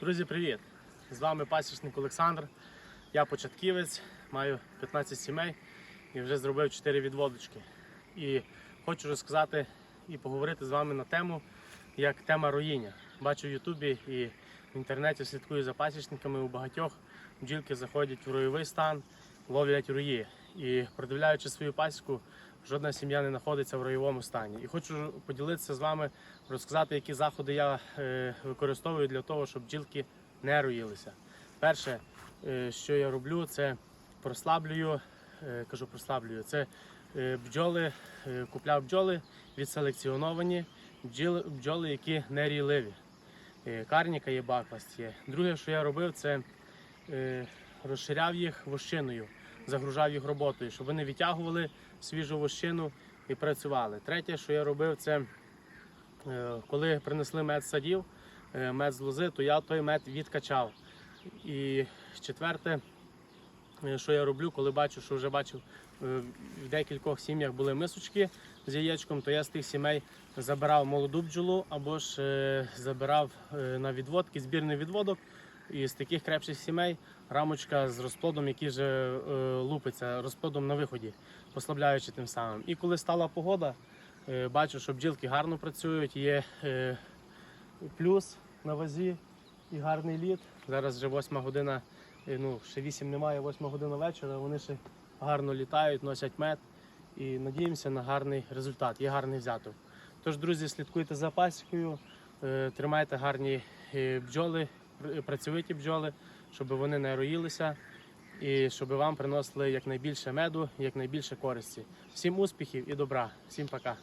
Друзі, привіт! З вами пасічник Олександр. Я початківець, маю 15 сімей і вже зробив 4 відводочки. І хочу розказати і поговорити з вами на тему, як тема роїння. Бачу в Ютубі і в інтернеті слідкую за пасічниками. У багатьох бджілки заходять в ройовий стан, ловлять рої. І продивляючи свою пасіку, жодна сім'я не знаходиться в ройовому стані. І хочу поділитися з вами, розказати, які заходи я е, використовую для того, щоб бджілки не роїлися. Перше, е, що я роблю, це прослаблюю, е, кажу прослаблюю, це бджоли, купляв бджоли відселекціоновані, бджоли, які не рійливі. Карніка є, бакласт є. Друге, що я робив, це розширяв їх вощиною, загружав їх роботою, щоб вони відтягували свіжу вощину і працювали. Третє, що я робив, це е, коли принесли мед з садів, е, мед з лози, то я той мед відкачав. І четверте, е, що я роблю, коли бачу, що вже бачив в декількох сім'ях були мисочки з яєчком, то я з тих сімей забирав молоду бджолу або ж забирав на відводки, збірний відводок. І з таких крепших сімей рамочка з розплодом, який вже е, лупиться, розплодом на виході, послабляючи тим самим. І коли стала погода, е, бачу, що бджілки гарно працюють, є е, плюс на вазі і гарний лід. Зараз вже 8 година, ну ще 8 немає, 8 година вечора. Вони ще гарно літають, носять мед і надіємося на гарний результат. Є гарний взяток. Тож, друзі, слідкуйте за пасікою, тримайте гарні бджоли, працьовиті бджоли, щоб вони не роїлися і щоб вам приносили якнайбільше меду, якнайбільше користі. Всім успіхів і добра. Всім пока.